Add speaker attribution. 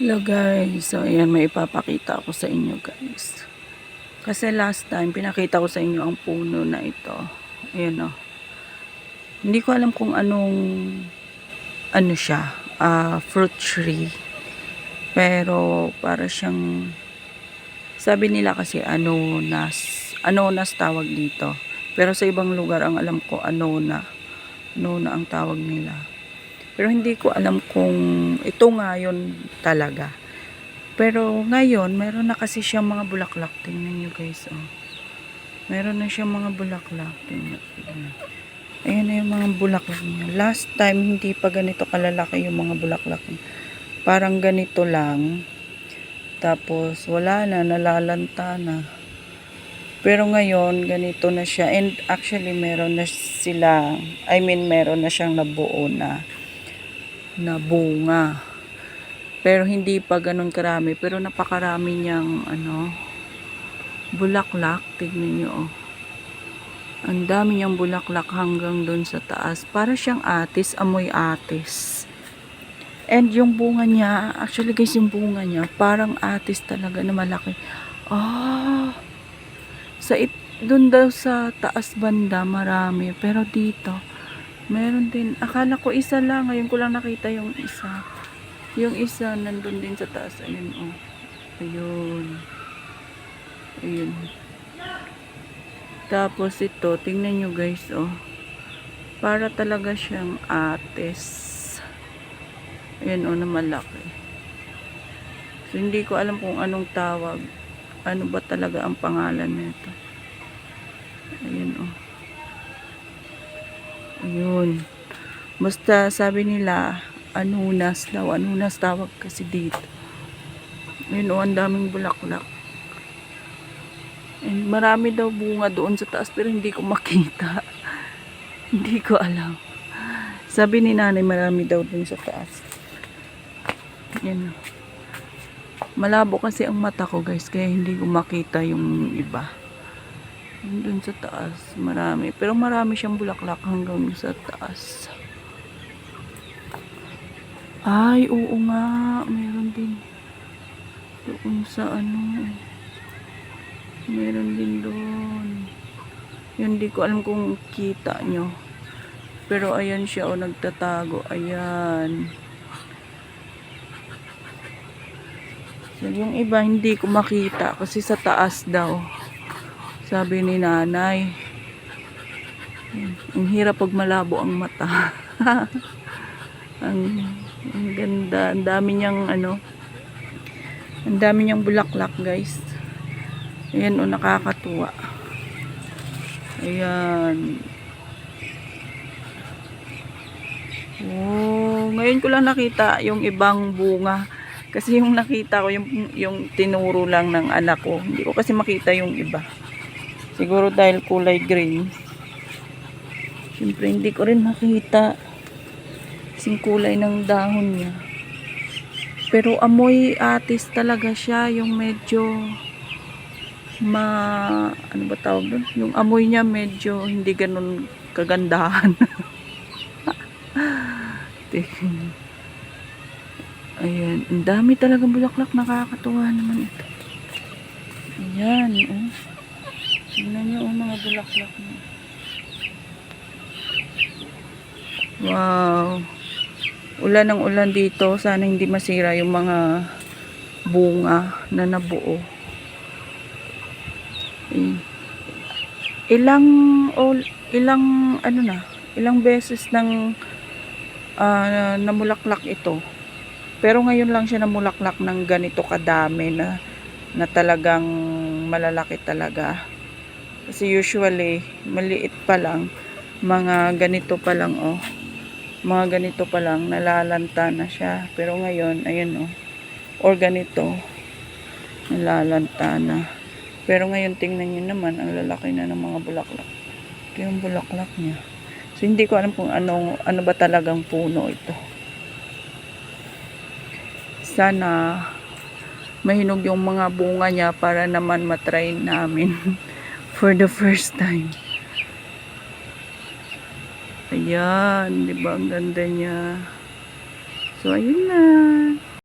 Speaker 1: Hello guys, so ayan may ipapakita ako sa inyo guys. Kasi last time pinakita ko sa inyo ang puno na ito. Ayan o. Hindi ko alam kung anong ano siya, ah, fruit tree. Pero para siyang sabi nila kasi anonas. Anonas tawag dito. Pero sa ibang lugar ang alam ko anona. Anona ang tawag nila. Pero hindi ko alam kung ito nga yun talaga. Pero ngayon, meron na kasi siyang mga bulaklak. Tingnan nyo guys, oh. Meron na siyang mga bulaklak. Tingnan. Ayan na yung mga bulaklak niya. Last time, hindi pa ganito kalalaki yung mga bulaklak niya. Parang ganito lang. Tapos, wala na, nalalanta na. Pero ngayon, ganito na siya. And actually, meron na sila, I mean, meron na siyang nabuo na na bunga. Pero hindi pa ganun karami. Pero napakarami niyang ano, bulaklak. Tignan niyo oh. Ang dami niyang bulaklak hanggang doon sa taas. Para siyang atis, amoy atis. And yung bunga niya, actually guys, yung bunga niya, parang atis talaga na malaki. Ah, sa it, doon daw sa taas banda, marami. Pero dito, Meron din. Akala ko isa lang. Ngayon ko lang nakita yung isa. Yung isa nandun din sa taas. Ayun oh. Ayun. Ayun. Tapos ito, tingnan nyo guys oh. Para talaga siyang ates. Ayun oh, na malaki. So, hindi ko alam kung anong tawag. Ano ba talaga ang pangalan nito. Ayun oh. Ayun. Basta sabi nila, anunas daw. Anunas tawag kasi dito. Ayun o, ang daming bulaklak. And marami daw bunga doon sa taas pero hindi ko makita. hindi ko alam. Sabi ni nanay marami daw doon sa taas. Yan. Malabo kasi ang mata ko guys kaya hindi ko makita yung iba. Doon sa taas, marami. Pero marami siyang bulaklak hanggang sa taas. Ay, oo nga. Meron din. Doon sa ano. Meron din doon. Yun, di ko alam kung kita nyo. Pero ayan siya, o nagtatago. Ayan. So, yung iba, hindi ko makita kasi sa taas daw. Sabi ni nanay. Ang hirap pag malabo ang mata. ang, ang ganda. Ang dami niyang ano. Ang dami niyang bulaklak guys. Ayan o nakakatuwa. Ayan. Oh, ngayon ko lang nakita yung ibang bunga. Kasi yung nakita ko, yung, yung tinuro lang ng anak ko. Hindi ko kasi makita yung iba. Siguro dahil kulay green. Siyempre hindi ko rin makita sing kulay ng dahon niya. Pero amoy atis talaga siya. Yung medyo ma... Ano ba tawag doon? Yung amoy niya medyo hindi ganun kagandahan. Tingnan. Ayan. Ang dami talagang bulaklak. Nakakatuwa naman ito. Ayan. Oh. Tingnan niyo ang mga bulaklak niya. Wow. Ulan ng ulan dito. Sana hindi masira yung mga bunga na nabuo. Ilang ilang ano na, ilang beses nang ah, namulaklak ito. Pero ngayon lang siya namulaklak ng ganito kadami na na talagang malalaki talaga. Kasi usually, maliit pa lang, mga ganito pa lang, oh. Mga ganito pa lang, nalalanta na siya. Pero ngayon, ayun, oh. Or ganito, nalalanta na. Pero ngayon, tingnan nyo naman, ang lalaki na ng mga bulaklak. Ito yung bulaklak niya. So, hindi ko alam kung ano, ano ba talagang puno ito. Sana, mahinog yung mga bunga niya para naman matry namin for the first time. Ayan, di ba ang ganda niya? So, ayun na.